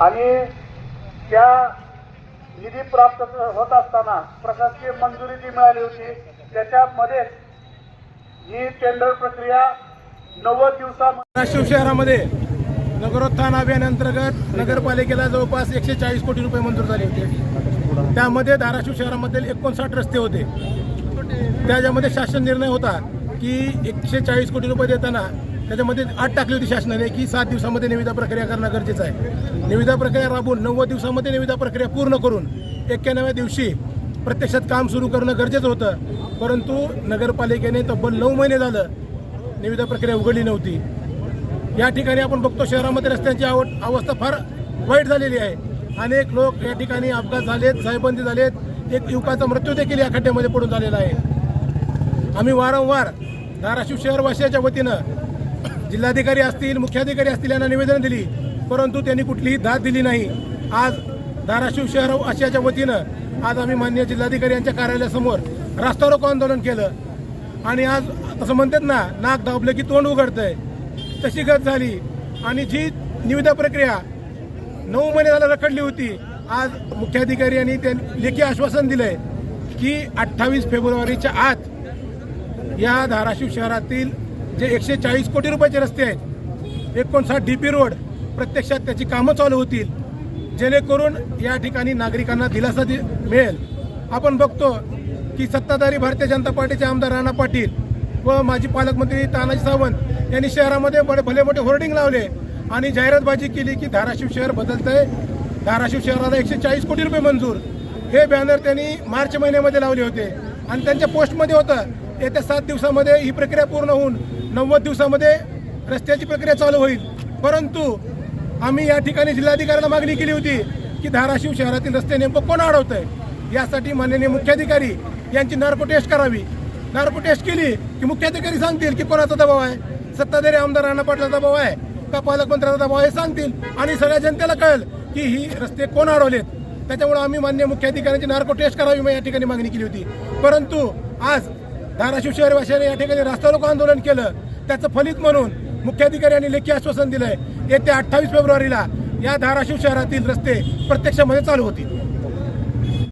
आणि त्या निधी प्राप्त होत असताना प्रशासकीय मंजुरी जी मिळाली होती त्याच्यामध्येच ही टेंडर प्रक्रिया नव्वद दिवसामध्ये धाराशिव शहरामध्ये नगरोत्थान अभियानांतर्गत नगरपालिकेला जवळपास एकशे चाळीस कोटी रुपये मंजूर झाले होते. त्यामध्ये धाराशिव शहरामधील एकोणसाठ रस्ते होते. त्याच्यामध्ये शासन निर्णय होता की एकशे चाळीस कोटी रुपये देताना त्याच्यामध्ये आठ टाकली होती शासनाने की सात दिवसामध्ये निविदा प्रक्रिया करणं गरजेचं आहे. निविदा प्रक्रिया राबवून नव्वद दिवसामध्ये निविदा प्रक्रिया पूर्ण करून एक्क्याण्णव्या दिवशी प्रत्यक्षात काम सुरू करणं गरजेचं होतं. परंतु नगरपालिकेने तब्बल नऊ महिने झालं निविदा प्रक्रिया उघडली नव्हती. या ठिकाणी आपण बघतो शहरामध्ये रस्त्यांची आव अवस्था फार वाईट झालेली आहे. अनेक लोक या ठिकाणी अपघात झालेत साहेबंदी झालेत. एक युवकाचा मृत्यू देखील या खड्ड्यामध्ये पडून झालेला आहे. आम्ही वारंवार धाराशिव शहरवासियाच्या वतीनं जिल्हाधिकारी असतील मुख्याधिकारी असतील यांना निवेदन दिली परंतु त्यांनी कुठलीही दाद दिली नाही. आज धाराशिव शहर आशियाच्या वतीनं आज आम्ही मान्य जिल्हाधिकारी यांच्या कार्यालयासमोर रास्ता रोको आंदोलन केलं. आणि आज असं म्हणतात ना नाक दाबलं की तोंड उघडतंय. तशी गत झाली. आणि जी निविदा प्रक्रिया नऊ महिने झाला रखडली होती आज मुख्याधिकारी यांनी त्या लेखी आश्वासन दिलंय की अठ्ठावीस फेब्रुवारीच्या आत या धाराशिव शहरातील जे एकशे चाळीस कोटी रुपयाचे रस्ते आहेत एकोणसाठ डी पी रोड प्रत्यक्षात त्याची कामं चालू होतील. जेणेकरून या ठिकाणी नागरिकांना दिलासा दि मिळेल. आपण बघतो की सत्ताधारी भारतीय जनता पार्टीचे आमदार राणा पाटील व माजी पालकमंत्री तानाजी सावंत यांनी शहरामध्ये बडे भले मोठे होर्डिंग लावले आणि जाहिरातबाजी केली की धाराशिव शहर बदलतंय. धाराशिव शहराला एकशे चाळीस कोटी रुपये मंजूर. हे बॅनर त्यांनी मार्च महिन्यामध्ये लावले होते. आणि त्यांच्या पोस्टमध्ये होतं येत्या सात दिवसामध्ये ही प्रक्रिया पूर्ण होऊन नव्वद दिवसामध्ये रस्त्याची प्रक्रिया चालू होईल. परंतु आम्ही या ठिकाणी जिल्हाधिकाऱ्याला मागणी केली होती की धाराशिव शहरातील रस्ते नेमकं कोण अडवत आहे यासाठी माननीय मुख्याधिकारी यांची नार्को टेस्ट करावी. नार्को टेस्ट केली की मुख्याधिकारी सांगतील की कोणाचा दबाव आहे? सत्ताधारी आमदार राणा पाटलाचा दबाव आहे का पालकमंत्र्याचा दबाव आहे सांगतील. आणि सगळ्या जनतेला कळेल की ही रस्ते कोण अडवलेत? त्याच्यामुळे आम्ही मान्य मुख्याधिकाऱ्यांची नार्को टेस्ट करावी या ठिकाणी मागणी केली होती. परंतु आज धाराशिव शहरवाशाने या ठिकाणी रास्ता रोको आंदोलन केलं. त्याचं फलित म्हणून मुख्याधिकाऱ्यांनी लेखी आश्वासन दिलंय. येत्या अठ्ठावीस फेब्रुवारीला या धाराशिव शहरातील रस्ते प्रत्यक्षामध्ये चालू होतील.